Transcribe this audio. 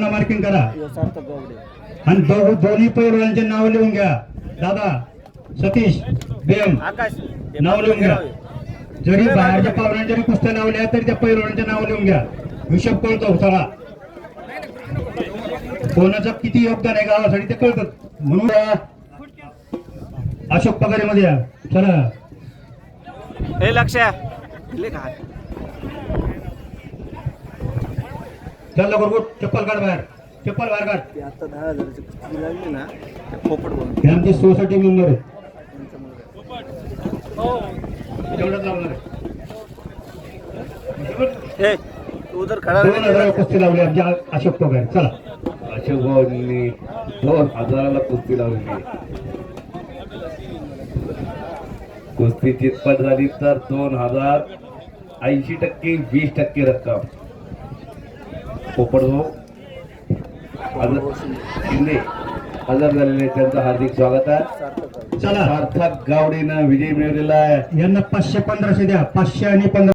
Marking करा. आणि दोघ दोन्ही पैलवानांचे नाव लिहून घ्या. दादा सतीश बेम आकाश. नाव लिहून घ्या. जरी बाहेरच्या पावलांच्या जरी कुस्त्या लावल्या तरी त्या पैलवानांचे नाव लिहून घ्या. हिशोब कळतो चला कोणाचं किती योगदान आहे गावासाठी ते कळतं. म्हणून. अशोक पगारे मध्ये या. चला. हे लक्ष चल लवकर उठ. चप्पल काढ बाहेर. चप्पल बाहेर काढ. आता दहा हजाराची लागली ना ते हे आमचे सोसायटी मेंबर आहे त्यांचा मुलगा तेवढंच लावणार आहे. हे तू उधर खडा दोन हजार कुस्ती लावली आमच्या अशोक पगार चला. अशोक भाऊंनी दोन हजाराला कुस्ती लावली. कुस्ती चितपट झाली तर दोन हजार ऐंशी टक्के वीस टक्के रक्कम. पोपट भाऊ हजर शिंदे हजर झालेले त्यांचं हार्दिक स्वागत आहे. चला. सार्थक गावडेनं विजय मिळवलेला आहे. यांना पाचशे पंधराशे द्या. पाचशे आणि पंधरा